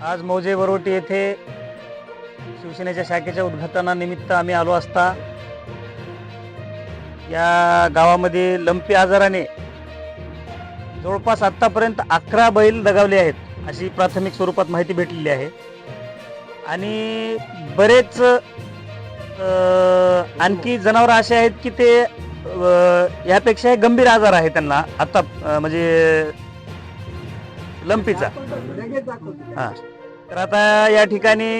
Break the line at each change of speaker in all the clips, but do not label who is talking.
आज मौजे बरोटी येथे शिवसेनेच्या शाखेच्या उद्घाटनानिमित्त आम्ही आलो असता. या गावामध्ये लंपी आजाराने जवळपास आत्तापर्यंत अकरा बैल दगावले आहेत अशी प्राथमिक स्वरूपात माहिती भेटलेली आहे. आणि बरेच आणखी जनावरं असे आहेत की ते यापेक्षा गंभीर आजार आहे त्यांना. आत्ता म्हणजे लंपीचा. हा. तर आता या ठिकाणी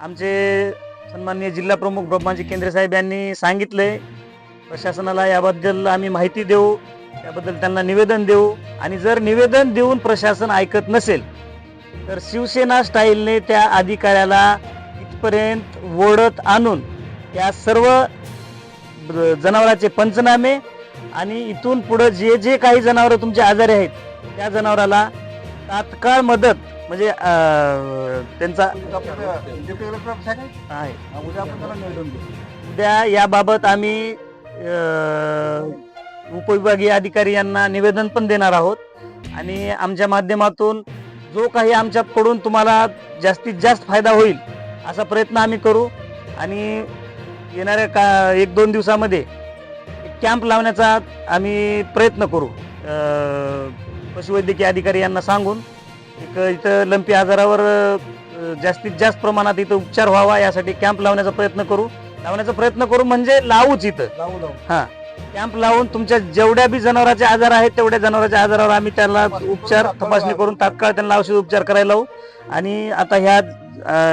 आमचे सन्माननीय जिल्हा प्रमुख ब्रह्माजी केंद्रे साहेब यांनी सांगितले प्रशासनाला याबद्दल आम्ही माहिती देऊ त्याबद्दल त्यांना निवेदन देऊ आणि जर निवेदन देऊन प्रशासन ऐकत नसेल तर शिवसेना स्टाईलने त्या अधिकाऱ्याला इथपर्यंत ओढत आणून त्या सर्व जनावरांचे पंचनामे आणि इथून पुढे जे जे काही जनावरं तुमचे आजारी आहेत त्या जनावराला तात्काळ मदत म्हणजे अं, त्यांचा आहे. उद्या याबाबत आम्ही अं, उपविभागीय अधिकारी यांना निवेदन पण देणार आहोत. आणि आमच्या माध्यमातून जो काही आमच्याकडून तुम्हाला जास्तीत जास्त फायदा होईल असा प्रयत्न आम्ही करू. आणि येणाऱ्या का एक दोन दिवसामध्ये कॅम्प लावण्याचा आम्ही प्रयत्न करू. पशुवैद्यकीय अधिकारी यांना सांगून एक इथं लंपी आजारावर जास्तीत जास्त प्रमाणात इथं उपचार व्हावा यासाठी कॅम्प लावण्याचा प्रयत्न करू. लावण्याचा प्रयत्न करू म्हणजे लावूच इथं. हा. कॅम्प लावून तुमच्या जेवढ्या बी जनावरांचे आजार आहेत तेवढ्या जनावरांच्या आजारावर आम्ही त्याला उपचार तपासणी करून तात्काळ त्यांना औषध उपचार करायला लावू. आणि आता ह्या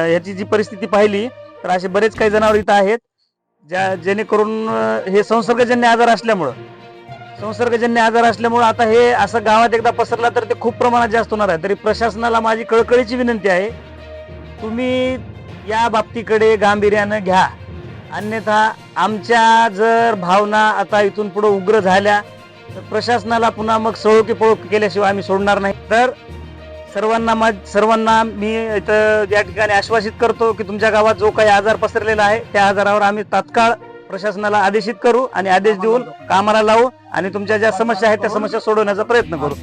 ह्याची जी परिस्थिती पाहिली तर असे बरेच काही जनावर इथं आहेत. ज्या जेणेकरून हे संसर्गजन्य आजार असल्यामुळं. संसर्गजन्य आजार असल्यामुळं आता हे असं गावात एकदा पसरला तर ते खूप प्रमाणात जास्त होणार आहे. तरी प्रशासनाला माझी कळकळीची विनंती आहे तुम्ही या बाबतीकडे गांभीर्यानं घ्या. अन्यथा आमच्या जर भावना आता इथून पुढे उग्र झाल्या तर प्रशासनाला पुन्हा मग सळोकी पळोकी केल्याशिवाय आम्ही सोडणार नाही. तर सर्वांना मा सर्वांना मी इथं या ठिकाणी आश्वासित करतो की तुमच्या गावात जो काही आजार पसरलेला आहे त्या आजारावर आम्ही तात्काळ प्रशासनाला आदेशित करू आणि आदेश देऊन कामाला लावू आणि तुमच्या ज्या समस्या आहेत त्या समस्या सोडवण्याचा प्रयत्न करू.